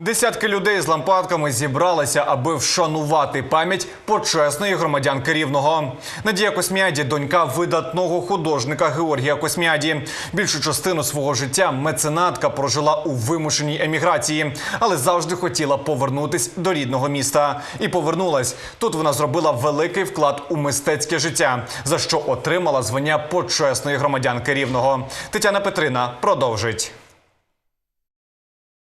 Десятки людей з лампадками зібралися, аби вшанувати пам'ять почесної громадянки Рівного. Надія Косміаді – донька видатного художника Георгія Косміаді. Більшу частину свого життя меценатка прожила у вимушеній еміграції, але завжди хотіла повернутись до рідного міста. І повернулась. Тут вона зробила великий вклад у мистецьке життя, за що отримала звання почесної громадянки Рівного. Тетяна Петрина продовжить.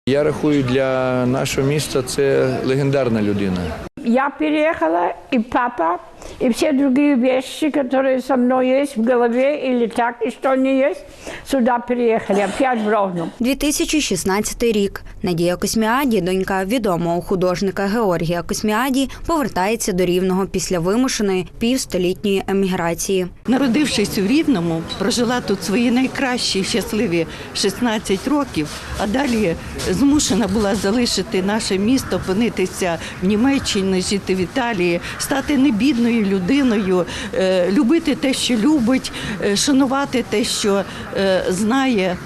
Я рахую, для нашого міста це легендарна людина. Я переїхала і папа, и все другие вещи, которые со мной есть в голове или так, и что не есть, сюда переехали, опять в Ровно. 2016 рік. Надія Косміаді, донька відомого художника Георгія Косміаді, повертається до Рівного після вимушеної півстолітньої еміграції. Народившись у Рівному, прожила тут свої найкращі щасливі 16 років, а далі змушена була залишити наше місто, опинитися в Німеччині, жити в Італії, стати небідною людиною, е, любити те, що любить, е, шанувати те, що е, знає.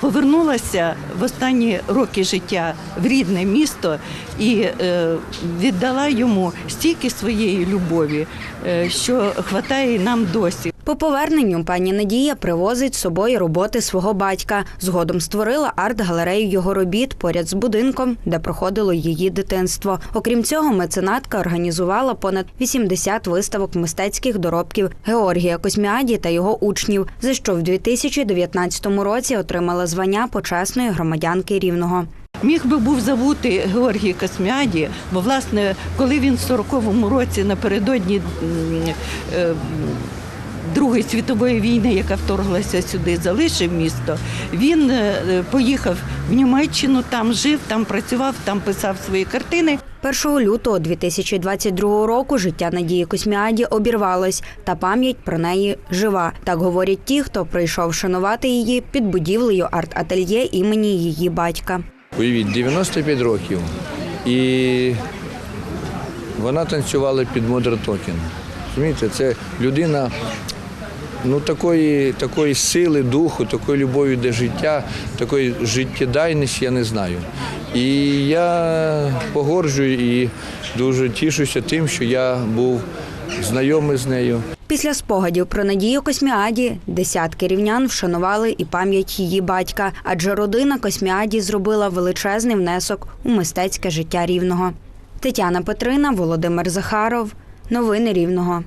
Повернулася в останні роки життя в рідне місто і е, віддала йому стільки своєї любові, е, що хватає нам досі. По поверненню пані Надія привозить з собою роботи свого батька. Згодом створила арт-галерею його робіт поряд з будинком, де проходило її дитинство. Окрім цього, меценатка організувала понад 80 виставок мистецьких доробків Георгія Косміаді та його учнів, за що в 2019 році отримала звання почесної громадянки Рівного. Міг би був забути Георгій Косміаді, бо власне, коли він в 40-му році напередодні е, Другої світової війни, яка вторглася сюди, залишив місто. Він е, поїхав в Німеччину, там жив, там працював, там писав свої картини. 1 лютого 2022 року життя Надії Косміаді обірвалось, та пам'ять про неї жива. Так говорять ті, хто прийшов шанувати її під будівлею арт-ательє імені її батька. Уявіть, 95 років. І вона танцювала під Модер Токен. Розумієте, це людина ну, такої, такої сили, духу, такої любові до життя, такої життєдайності я не знаю. І я погоджую і дуже тішуся тим, що я був знайомий з нею. Після спогадів про Надію Косміаді десятки рівнян вшанували і пам'ять її батька, адже родина Косміаді зробила величезний внесок у мистецьке життя рівного. Тетяна Петрина, Володимир Захаров. Новини Рівного.